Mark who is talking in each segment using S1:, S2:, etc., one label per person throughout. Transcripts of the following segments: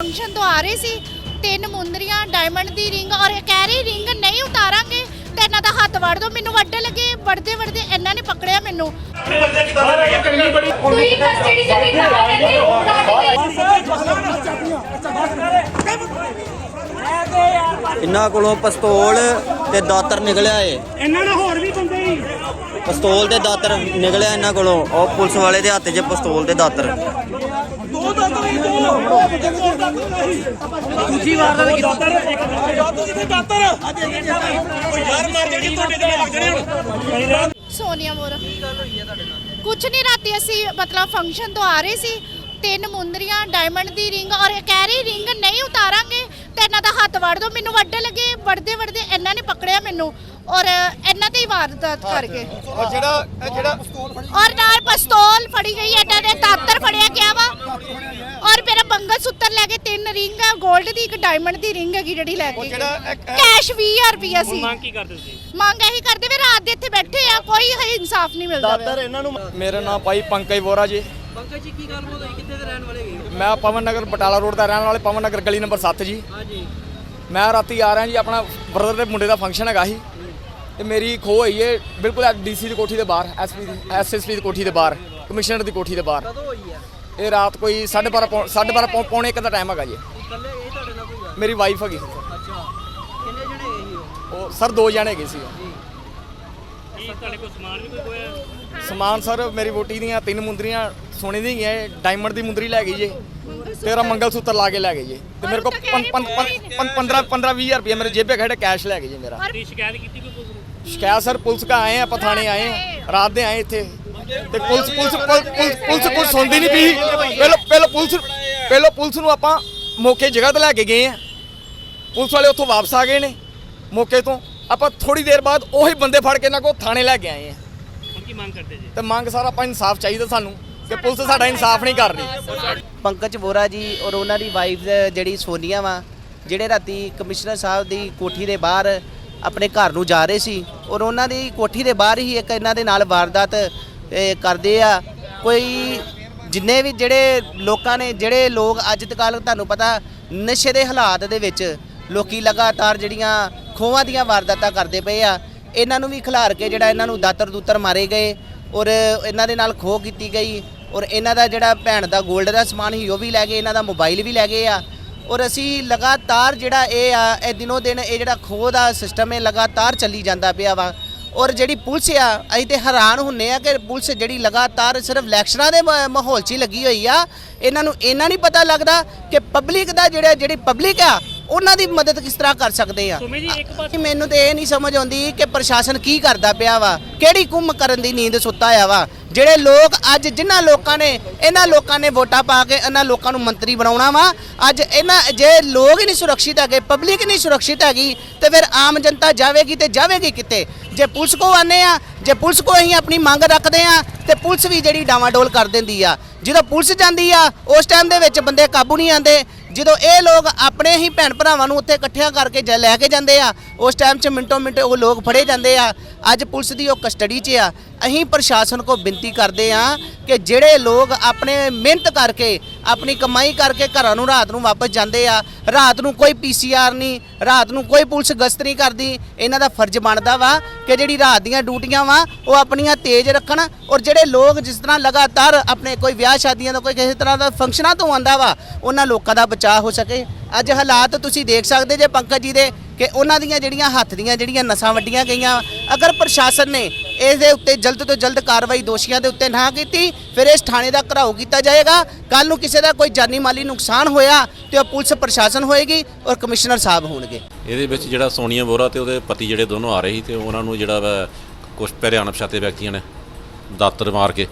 S1: Function ਤੋਂ ਆ ਰਹੇ ਸੀ ਤਿੰਨ ਮੁੰਦਰੀਆਂ ਡਾਇਮੰਡ ਦੀ ਰਿੰਗ ਔਰ ਇਹ ਕਹਿ ਰਹੀ ਰਿੰਗ ਨਹੀਂ ਉਤਾਰਾਂਗੇ ਤੇ ਇਹਨਾਂ ਦਾ ਹੱਥ ਵੜ ਦੋ ਮੈਨੂੰ ਵੱਡੇ ਲੱਗੇ ਵੜਦੇ ਵੜਦੇ ਇਹਨਾਂ ਨੇ ਪਕੜਿਆ ਮੈਨੂੰ।
S2: ਤੁਸੀਂ ਕਸਟਡੀ ਚ ਵੀ ਖਾ ਲੈਂਦੇ ਹੋ
S3: ਇਹਨਾਂ ਕੋਲੋਂ ਪਿਸਤੌਲ ਤੇ ਦਾਤਰ ਨਿਕਲਿਆ ਏ।
S4: ਇਹਨਾਂ ਨਾਲ ਹੋਰ ਵੀ ਬੰਦੇ ਹੀ।
S3: ਪਿਸਤੌਲ ਤੇ ਦਾਤਰ ਨਿਕਲਿਆ ਇਹਨਾਂ ਕੋਲੋਂ। ਉਹ ਪੁਲਿਸ ਵਾਲੇ ਦੇ ਹੱਥ 'ਚ ਪਿਸਤੌਲ ਤੇ ਦਾਤਰ
S4: ਦੋ ਦਾਤਰ। ਹੀ ਦੋ ਦੂਜੀ ਵਾਰ ਦਾ ਦਾਤਰ ਦਾਤਰ ਕਿਤੇ। ਦਾਤਰ ਉਹ ਯਾਰ ਮਾਰ ਦੇਣਗੇ ਤੁਹਾਡੇ ਤੇ ਲੱਗ ਜਾਣੇ ਹੁਣ
S1: ਸੋਨੀਆ ਮੋਰ ਕੁਛ ਨਹੀਂ ਰਾਤੀ ਅਸੀਂ ਮਤਲਬ ਫੰਕਸ਼ਨ ਤੋਂ ਆ ਰਹੇ ਸੀ। ਤਿੰਨ ਮੁੰਦਰੀਆਂ ਡਾਇਮੰਡ ਦੀ ਰਿੰਗ ਔਰ ਇਹ ਕਹਿ ਰਹੀ ਰਿੰਗ ਨਹੀਂ ਉਤਾਰਾਂਗੇ ਤੇ ਇਹਨਾਂ ਦਾ ਹੱਥ ਵੜ ਦੋ। ਮੈਨੂੰ ਵੱਡੇ ਲੱਗੇ ਵੜਦੇ ਵੜਦੇ ਇਹਨਾਂ ਨੇ ਪਕੜਿਆ ਮੈਨੂੰ। ਔਰ ਇਹਨਾਂ ਤੇ ਹੀ ਵਾਰਦਾਤ ਕਰ ਗਏ
S5: ਔਰ ਜਿਹੜਾ ਇਹ ਜਿਹੜਾ
S1: ਔਰ ਨਾਲ ਪਿਸਤੌਲ ਫੜੀ ਗਈ ਇਹਨਾਂ ਨੇ ਦਾਤਰ ਫੜਿਆ ਗਿਆ ਵਾ। ਔਰ ਮੇਰਾ ਬੰਗਲ ਸੂਤਰ ਲੈ ਕੇ ਤਿੰਨ ਰਿੰਗ ਆ 골ਡ ਦੀ ਇੱਕ ਡਾਇਮੰਡ ਦੀ ਰਿੰਗ ਹੈਗੀ ਜਿਹੜੀ ਲੈ ਕੇ
S5: ਜਿਹੜਾ ਇੱਕ- ਇਹ-
S1: ਕੈਸ਼ 20000 ਰੁਪਇਆ ਸੀ।
S4: ਮੰਗ ਕੀ ਕਰਦੇ ਸੀ
S1: ਮੰਗ ਇਹੀ ਕਰਦੇ ਵੀ ਰਾਤ ਦੇ ਇੱਥੇ ਬੈਠੇ ਆ ਕੋਈ ਹੈ ਇਨਸਾਫ ਨਹੀਂ ਮਿਲਦਾ ਪਿਆ।
S5: ਇਹਨਾਂ ਨੂੰ
S6: ਮੇਰਾ ਨਾਮ ਭਾਈ ਪੰਕਜ ਵੋਰਾ ਜੀ।
S7: ਪੰਕਜ ਜੀ ਕੀ ਗੱਲ ਹੋਈ? ਕਿੱਥੇ ਦੇ ਰਹਿਣ ਵਾਲੇ ਹੈਗੇ
S6: ਮੈਂ ਪਵਨ ਨਗਰ ਬਟਾਲਾ ਰੋਡ ਦਾ ਰਹਿਣ ਵਾਲੇ ਪਵਨ ਨਗਰ ਗਲੀ ਨੰਬਰ 7 ਜੀ।
S7: ਹਾਂਜੀ।
S6: ਮੈਂ ਰਾਤੀ ਆ ਰਿਹਾ ਜੀ ਆਪਣਾ ਬ੍ਰਦਰ ਦੇ ਮੁੰਡੇ ਦਾ ਫੰਕਸ਼ਨ ਹੈਗਾ ਸੀ। ਤੇ ਮੇਰੀ ਖੋ ਹੋਈ ਏ ਬਿਲਕੁਲ ਡੀਸੀ ਦੀ ਕੋਠੀ ਦੇ ਬਾਹਰ ਐਸਪੀ ਦੀ ਐਸਐਸਪੀ ਦੀ ਕੋਠੀ ਦੇ ਬਾਹਰ ਕਮਿਸ਼ਨਰ ਦੀ ਕੋਠੀ ਦੇ ਬਾਹਰ।
S7: ਕਦੋਂ ਹੋਈ ਹੈ
S6: ਇਹ ਰਾਤ ਕੋਈ 12:30 12:30 ਪੌਣੇ 1 ਦਾ ਟਾਈਮ ਹੈਗਾ ਜੀ।
S7: ਇਕੱਲੇ ਇਹ ਤੁਹਾਡੇ ਨਾਲ ਕੋਈ ਗੱਲ?
S6: ਮੇਰੀ ਵਾਈਫ ਹੈਗੀ
S7: ਅੱਛਾ। ਕਿੰਨੇ ਜਣੇ ਉਹ?
S6: ਉਹ ਸਰ ਦੋ ਜਣੇ ਹੈਗੇ ਸੀ।
S4: ਕੀ ਤੁਹਾਡੇ ਕੋਲ ਸਮਾਨ ਵੀ ਕੋਈ ਹੋਇਆ
S6: ਸਮਾਨ ਸਰ ਮੇਰੀ ਵੋਟੀ ਦੀਆਂ ਤਿੰਨ ਮੁੰਦਰੀਆਂ ਸੋਨੇ ਹੈਗੀਆਂ ਇਹ ਡਾਇਮੰਡ ਦੀ ਮੁੰਦਰੀ ਲੈ ਗਈ ਜੀ। ਤੇਰਾ ਮੰਗਲ ਸੂਤਰ ਲਾ ਕੇ ਲੈ ਗਏ ਜੀ। ਤੇ ਮੇਰੇ ਕੋਲ 15 15 20 ਰੁਪਏ ਮੇਰੇ ਜੇਬੇ ਖੜੇ ਕੈਸ਼ ਲੈ ਗਏ ਜੀ ਮੇਰਾ।
S4: ਸ਼ਿਕਾਇਤ ਕੀਤੀ ਕੋਈ ਪੁਲਿਸ ਨੂੰ?
S6: ਸ਼ਿਕਾਇਤ ਸਰ ਪੁਲਿਸ ਕਾ ਆਏ ਆ ਆਪਾਂ ਥਾਣੇ ਆਏ ਆ। ਰਾਤ ਦੇ ਆਏ ਇੱਥੇ। ਤੇ ਪੁਲਿਸ ਪੁਲਿਸ ਪੁਲਿਸ ਪੁਲਿਸ- ਸੁਣਦੀ ਨਹੀਂ ਪਈ। ਪਹਿਲਾਂ ਪਹਿਲਾਂ ਪੁਲਿਸ ਪਹਿਲਾਂ ਪੁਲਿਸ ਨੂੰ ਆਪਾਂ ਮੌਕੇ ਜਗ੍ਹਾ ਤੇ ਲੈ ਕੇ ਗਏ ਆ। ਪੁਲਿਸ ਵਾਲੇ ਉੱਥੋਂ ਵਾਪਸ ਆ ਗਏ ਨੇ ਮੌਕੇ ਤੋਂ। ਆਪਾਂ ਥੋੜੀ ਦੇਰ ਬਾਅਦ ਉਹੀ ਬੰਦੇ ਫੜ ਕੇ ਇਹਨਾਂ ਕੋਲ ਥਾਣੇ ਲੈ ਕੇ ਆਏ ਆ।
S4: ਕੀ ਮੰਗ ਕਰਦੇ ਜੀ?
S6: ਤੇ ਮੰਗ ਸਰ ਆਪਾਂ ਇਨਸਾਫ ਚਾਹੀਦਾ ਸਾਨੂੰ। ਕਿ ਪੁਲਿਸ ਸਾਡਾ ਇਨਸਾਫ ਨਹੀਂ ਕਰ ਰਹੀ।
S7: ਪੰਕਜ ਬੋਰਾ ਜੀ ਔਰ ਉਹਨਾਂ ਦੀ ਵਾਈਫ ਜਿਹੜੀ ਸੋਨੀਆ ਵਾ, ਜਿਹੜੇ ਰਾਤੀ ਕਮਿਸ਼ਨਰ ਸਾਹਿਬ ਦੀ ਕੋਠੀ ਦੇ ਬਾਹਰ ਆਪਣੇ ਘਰ ਨੂੰ ਜਾ ਰਹੇ ਸੀ ਔਰ ਉਹਨਾਂ ਦੀ ਕੋਠੀ ਦੇ ਬਾਹਰ ਹੀ ਇੱਕ ਇਹਨਾਂ ਦੇ ਨਾਲ ਵਾਰਦਾਤ ਕਰਦੇ ਆ। ਕੋਈ ਜਿੰਨੇ ਵੀ ਜਿਹੜੇ ਲੋਕਾਂ ਨੇ, ਜਿਹੜੇ ਲੋਕ ਅੱਜ ਤੱਕ ਤੁਹਾਨੂੰ ਪਤਾ ਨਸ਼ੇ ਦੇ ਹਾਲਾਤ ਦੇ ਵਿੱਚ ਲੋਕੀ ਲਗਾਤਾਰ ਜਿਹੜੀਆਂ ਖੋਵਾਂ ਦੀਆਂ ਵਾਰਦਾਤਾਂ ਕਰਦੇ ਪਏ ਆ, ਇਹਨਾਂ ਨੂੰ ਵੀ ਖਿਲਾਰ ਕੇ ਜਿਹੜਾ ਇਹਨਾਂ ਨੂੰ ਦਾਤਰ ਦੂਤਰ ਮਾਰੇ ਗਏ ਔਰ ਇਹਨਾਂ ਦੇ ਨਾਲ ਖੋਹ ਕੀਤੀ ਗਈ। ਔਰ ਇਹਨਾਂ ਦਾ ਜਿਹੜਾ ਭੈਣ ਦਾ 골ਡ ਦਾ ਸਮਾਨ ਸੀ, ਉਹ ਵੀ ਲੈ ਗਏ, ਇਹਨਾਂ ਦਾ ਮੋਬਾਈਲ ਵੀ ਲੈ ਗਏ ਆ। ਔਰ ਅਸੀਂ ਲਗਾਤਾਰ ਜਿਹੜਾ ਇਹ ਆ, ਇਹ ਦਿਨੋ ਦਿਨ ਇਹ ਜਿਹੜਾ ਖੋਹ ਦਾ ਸਿਸਟਮ ਹੈ ਲਗਾਤਾਰ ਚੱਲੀ ਜਾਂਦਾ ਪਿਆ ਵਾ। ਔਰ ਜਿਹੜੀ ਪੁਲਿਸ ਆ, ਅਸੀਂ ਤੇ ਹੈਰਾਨ ਹੁੰਨੇ ਆ ਕਿ ਪੁਲਿਸ ਜਿਹੜੀ ਲਗਾਤਾਰ ਸਿਰਫ ਇਲੈਕਸ਼ਨਾਂ ਦੇ ਮਾਹੌਲ 'ਚ ਹੀ ਲੱਗੀ ਹੋਈ ਆ। ਇਹਨਾਂ ਨੂੰ ਇਹਨਾਂ ਨਹੀਂ ਪਤਾ ਲੱਗਦਾ ਕਿ ਪਬਲਿਕ ਦਾ ਜਿਹੜਾ, ਜਿਹੜੀ ਪਬਲਿਕ ਆ ਉਹਨਾਂ ਦੀ ਮਦਦ ਕਿਸ ਤਰ੍ਹਾਂ ਕਰ ਸਕਦੇ ਆ?
S4: ਸੁਮੇ ਜੀ ਇੱਕ ਪਾਸੇ
S7: ਮੈਨੂੰ ਤੇ ਇਹ ਨਹੀਂ ਸਮਝ ਆਉਂਦੀ ਕਿ ਪ੍ਰਸ਼ਾਸਨ ਕੀ ਕਰਦਾ ਪਿਆ ਵਾ ਕਿਹੜੀ ਕੁੰਮ ਕਰਨ ਦੀ ਨੀਂਦ ਸੁੱਤਾ ਆ ਵਾ। ਜਿਹੜੇ ਲੋਕ ਅੱਜ ਜਿਨ੍ਹਾਂ ਲੋਕਾਂ ਨੇ ਇਹਨਾਂ ਲੋਕਾਂ ਨੇ ਵੋਟਾਂ ਪਾ ਕੇ ਇਹਨਾਂ ਲੋਕਾਂ ਨੂੰ ਮੰਤਰੀ ਬਣਾਉਣਾ ਵਾ ਅੱਜ ਇਹਨਾਂ ਜੇ ਲੋਕ ਹੀ ਨਹੀਂ ਸੁਰੱਖਿਅਤ ਹੈਗੇ ਪਬਲਿਕ ਨਹੀਂ ਸੁਰੱਖਿਅਤ ਹੈਗੀ ਤੇ ਫਿਰ ਆਮ ਜਨਤਾ ਜਾਵੇਗੀ ਤੇ ਜਾਵੇਗੀ ਕਿੱਥੇ? ਜੇ ਪੁਲਿਸ ਕੋ ਆਨੇ ਆ ਜੇ ਪੁਲਿਸ ਕੋ ਅਸੀਂ ਆਪਣੀ ਮੰਗ ਰੱਖਦੇ ਆ ਤੇ ਪੁਲਿਸ ਵੀ ਜਿਹੜੀ ਡਾਵਾਡੋਲ ਕਰ ਦਿੰਦੀ ਆ। ਜਦੋਂ ਪੁਲਿਸ ਜਾਂਦੀ ਆ ਉਸ ਟਾਈਮ ਦੇ ਵਿੱਚ ਬੰਦੇ ਕਾਬੂ ਨਹੀਂ ਆਉਂਦੇ ਜਦੋਂ ਇਹ ਲੋਕ ਆਪਣੇ ਹੀ ਭੈਣ ਭਰਾਵਾਂ ਨੂੰ ਉੱਥੇ ਇਕੱਠਿਆਂ ਕਰਕੇ ਜ- ਲੈ ਕੇ ਜਾਂਦੇ ਆ, ਉਸ ਟਾਈਮ 'ਚ ਮਿੰਟੋ ਮਿੰਟ ਉਹ ਲੋਕ ਫੜੇ ਜਾਂਦੇ ਆ। ਅੱਜ ਪੁਲਿਸ ਦੀ ਉਹ ਕਸਟਡੀ 'ਚ ਆ। ਅਸੀਂ ਪ੍ਰਸ਼ਾਸਨ ਕੋ ਬੇਨਤੀ ਕਰਦੇ ਆ ਕਿ ਜਿਹੜੇ ਲੋਕ ਆਪਣੇ ਮਿਹਨਤ ਕਰਕੇ, ਆਪਣੀ ਕਮਾਈ ਕਰਕੇ ਘਰਾਂ ਨੂੰ ਰਾਤ ਨੂੰ ਵਾਪਸ ਜਾਂਦੇ ਆ, ਰਾਤ ਨੂੰ ਕੋਈ ਪੀਸੀਆਰ ਨਹੀਂ, ਰਾਤ ਨੂੰ ਕੋਈ ਪੁਲਿਸ ਗਸ਼ਤ ਨਹੀਂ ਕਰਦੀ, ਇਹਨਾਂ ਦਾ ਫਰਜ਼ ਬਣਦਾ ਵਾ ਕਿ ਜਿਹੜੀ ਰਾਤ ਦੀਆਂ ਡਿਊਟੀਆਂ ਵਾ, ਉਹ ਆਪਣੀਆਂ ਤੇਜ਼ ਰੱਖਣ ਔਰ ਜਿਹੜੇ ਲੋਕ ਜਿਸ ਤਰ੍ਹਾਂ ਲਗਾਤਾਰ ਆਪਣੇ ਕੋਈ ਵਿਆਹ ਸ਼ਾਦੀਆਂ ਦਾ ਕੋਈ ਕਿਸੇ ਤਰ੍ਹਾਂ ਦਾ ਫੰਕਸ਼ਨਾਂ ਤੋਂ ਆਉਂਦਾ ਵਾ, ਉਹਨਾਂ ਲੋਕਾਂ ਦਾ ਬਚਾਅ ਹੋ ਸਕੇ। ਅੱਜ ਹਾਲਾਤ ਤੁਸੀਂ ਦੇਖ ਸਕਦੇ ਜੇ ਪੰਕਜ ਜੀ ਦੇ ਕਿ ਉਹਨਾਂ ਦੀਆਂ ਜਿਹੜੀਆਂ ਹੱਥ ਦੀਆਂ ਜਿਹੜੀਆਂ ਨਸਾਂ ਵੱਡੀਆਂ ਗਈਆਂ, ਅਗਰ ਪ੍ਰਸ਼ਾਸਨ ਨੇ ਇਸ ਦੇ ਉੱਤੇ ਜਲਦ ਤੋਂ ਜਲਦ ਕਾਰਵਾਈ ਦੋਸ਼ੀਆਂ ਦੇ ਉੱਤੇ ਨਾ ਕੀਤੀ, ਫਿਰ ਇਸ ਥਾਣੇ ਦਾ ਘਰਾਓ ਕੀਤਾ ਜਾਏਗਾ। ਕੱਲ ਨੂੰ ਕਿਸੇ ਦਾ ਕੋਈ ਜਾਨੀ ਮਾਲੀ ਨੁਕਸਾਨ ਹੋਇਆ ਤੇ ਉਹ ਪੁਲਿਸ ਪ੍ਰਸ਼ਾਸਨ ਹੋਏਗੀ ਔਰ ਕਮਿਸ਼ਨਰ ਸਾਹਿਬ ਹੋਣਗੇ।
S8: ਇਹਦੇ ਵਿੱਚ ਜਿਹੜਾ ਸੋਨੀਆ ਬੋਰਾ ਤੇ ਉਹਦੇ ਪਤੀ ਜਿਹੜੇ ਦੋਨੋਂ ਆ ਰਹੇ ਸੀ ਤੇ ਉਹਨਾਂ ਨੂੰ ਜਿਹੜਾ ਵਾ ਕੁਝ ਪਹਿਰੇ ਅਣਪਛਾਤੇ ਵਿਅਕਤੀਆਂ ਨੇ ਦਾਤਰ ਮਾਰ ਕੇ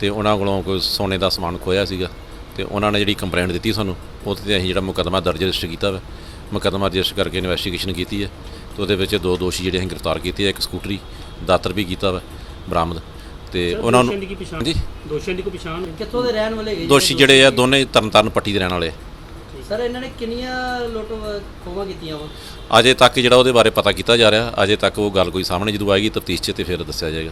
S8: ਤੇ ਉਹਨਾਂ ਕੋਲੋਂ ਕੋਈ ਸੋਨੇ ਦਾ ਸਮਾਨ ਖੋਇਆ ਸੀਗਾ ਤੇ ਉਹਨਾਂ ਨੇ ਜਿਹੜੀ ਕੰਪਲੇਂਟ ਦਿੱਤੀ ਸਾਨੂੰ ਉਹਦੇ ਤੇ ਅਸੀਂ ਜਿਹੜਾ ਮੁਕੱਦਮਾ ਦਰਜ ਰਜਿਸਟਰ ਕੀਤਾ ਵਾ ਮੁਕੱਦਮਾ ਰਜਿਸਟਰ ਕਰਕੇ ਇਨਵੈਸਟੀਗੇਸ਼ਨ ਕੀਤੀ ਹੈ ਤੇ ਉਹਦੇ ਵਿੱਚ ਦੋ ਦੋਸ਼ੀ ਜਿਹੜੇ ਅਸੀਂ ਗ੍ਰਿਫਤਾਰ ਕੀਤੇ ਆ ਇੱਕ ਸਕੂਟਰੀ ਦਾਤਰ ਵੀ ਕੀਤਾ ਵਾ ਬਰਾਮਦ। ਤੇ ਉਹਨਾਂ
S4: ਦੋਸ਼ੀਆਂ ਦੀ ਕੀ
S8: ਨੂੰ ਜੀ
S4: ਦੋਸ਼ੀਆਂ ਦੀ ਕੋਈ ਪਛਾਣ?
S7: ਕਿੱਥੋਂ ਦੇ ਰਹਿਣ ਵਾਲੇ ਹੈਗੇ
S8: ਦੋਸ਼ੀ ਜਿਹੜੇ ਆ ਦੋਨੇ ਤਰਨਤਾਰਨ ਪੱਟੀ ਦੇ ਰਹਿਣ ਵਾਲੇ ਆ।
S7: ਸਰ ਇਹਨਾਂ ਨੇ ਕਿੰਨੀਆਂ ਲੁੱਟ ਖੋਵਾਂ ਕੀਤੀਆਂ ਵਾ?
S8: ਅਜੇ ਤੱਕ ਜਿਹੜਾ ਉਹਦੇ ਬਾਰੇ ਪਤਾ ਕੀਤਾ ਜਾ ਰਿਹਾ ਅਜੇ ਤੱਕ ਉਹ ਗੱਲ ਕੋਈ ਸਾਹਮਣੇ ਜਦੋਂ ਆਏਗੀ ਤਫਤੀਸ਼ 'ਚ ਤੇ ਫਿਰ ਦੱਸਿਆ ਜਾਏਗਾ।